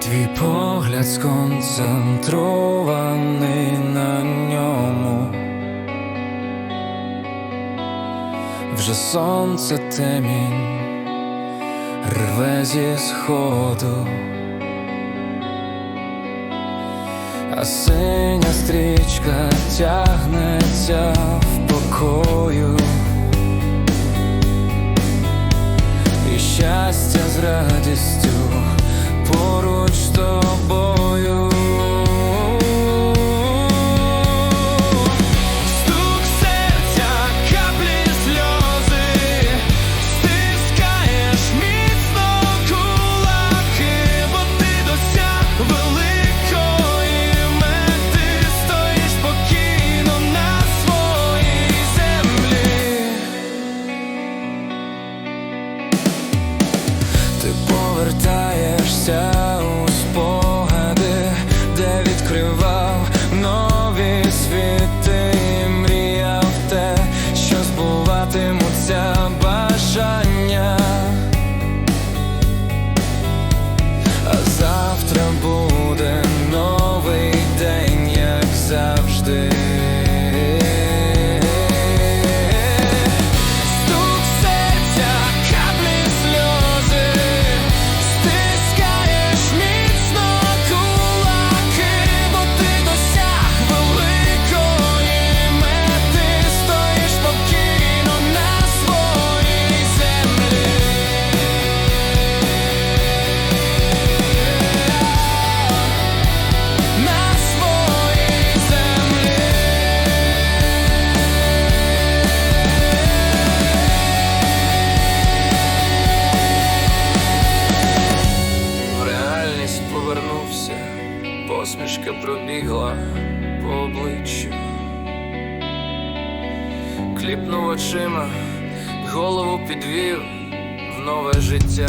Твій погляд сконцентрований на ньому. Вже сонце темінь рве зі сходу, а синя стрічка тягнеться в покою. Повертаєшся у спогади, де відкривав нові світи і мріяв те, що збуватимуться бажання. А завтра буде новий день, як завжди. Пробігла по обличчю. Кліпнув очима, голову підвів в нове життя.